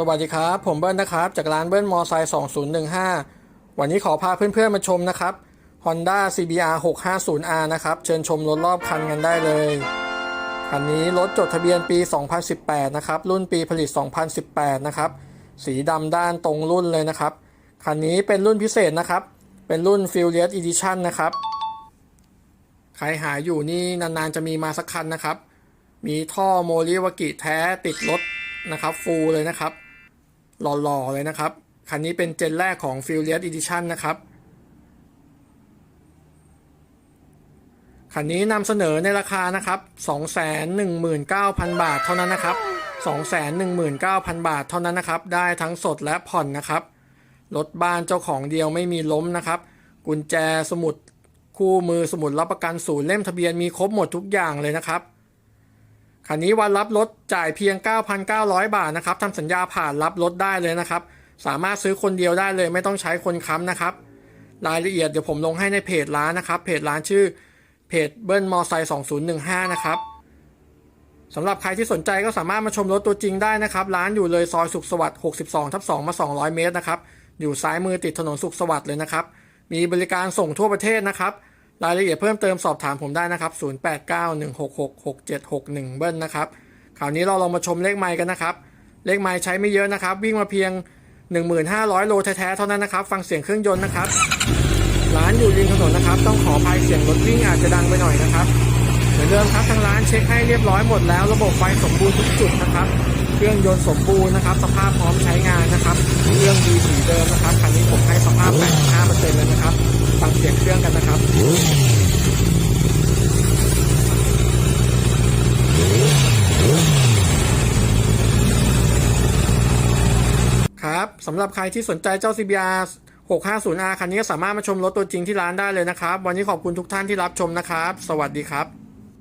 สวัสดีครับ ผมเบิ้ลนะครับ จากร้านเบิ้ลมอไซค์2015 วันนี้ขอพาเพื่อนๆมาชมนะครับ Honda CBR 650R นะครับ เชิญชมรถรอบคันกันได้เลย คันนี้รถจดทะเบียนปี 2018 นะครับ รุ่นปีผลิต 2018 นะครับ สีดำด้านตรงรุ่นเลยนะครับ คันนี้เป็นรุ่นพิเศษนะครับ เป็นรุ่น f u r i o u s Edition นะครับ ใครหาอยู่นี่นานๆจะมีมาสักคันนะครับ มีท่อโมริวากิแท้ติดรถนะครับฟูลเลยนะครับ หล่อๆเลยนะครับ คันนี้เป็นเจนแรกของ f u r i o u s Edition นะครับ คันนี้นำเสนอในราคานะครับ 219,000 บาทเท่านั้นนะครับ 219,000 บาทเท่านั้นนะครับ ได้ทั้งสดและผ่อนนะครับ รถบ้านเจ้าของเดียวไม่มีล้มนะครับ กุญแจสมุดคู่มือสมุดรับประกันศูนย์เล่มทะเบียนมีครบหมดทุกอย่างเลยนะครับ คันนี้วันรับรถจ่ายเพียง 9,900 บาทนะครับทำสัญญาผ่านรับรถได้เลยนะครับ สามารถซื้อคนเดียวได้เลย ไม่ต้องใช้คนค้ำนะครับ รายละเอียดเดี๋ยวผมลงให้ในเพจร้านนะครับ เพจร้านชื่อเพจเบิ้ลมอไซค์2015 นะครับสำหรับใครที่สนใจก็สามารถมาชมรถตัวจริงได้นะครับ ร้านอยู่เลยซอยสุขสวัสดิ์ 62 ทับ 2 มา 200 เมตรนะครับ อยู่ซ้ายมือติดถนนสุขสวัสดิ์เลยนะครับ มีบริการส่งทั่วประเทศนะครับ รายละเอียดเพิ่มเติมสอบถามผมได้นะครับ 0891666761 เบิ้ลนะครับ คราวนี้เราลองมาชมเลขไมค์กันนะครับ เลขไมค์ใช้ไม่เยอะนะครับ วิ่งมาเพียง 1,500 โลแท้ๆเท่านั้นนะครับ ฟังเสียงเครื่องยนต์นะครับ ร้านอยู่ริมถนนนะครับ ต้องขออภัยเสียงรถวิ่งอาจจะดังไปหน่อยนะครับ เหมือนเดิมครับทางร้านเช็คให้เรียบร้อยหมดแล้ว ระบบไฟสมบูรณ์ทุกจุดนะครับ เครื่องยนต์สมบูรณ์นะครับ สภาพพร้อมใช้งานนะครับ เครื่องดีสีเดิมนะครับ คันนี้ผมให้สภาพ 85%เลยนะครับ ฟังเสียงเครื่องกันนะครับ ครับ สำหรับใครที่สนใจเจ้า CBR 650R คันนี้ก็สามารถมาชมรถตัวจริงที่ร้านได้เลยนะครับ วันนี้ขอบคุณทุกท่านที่รับชมนะครับ สวัสดีครับ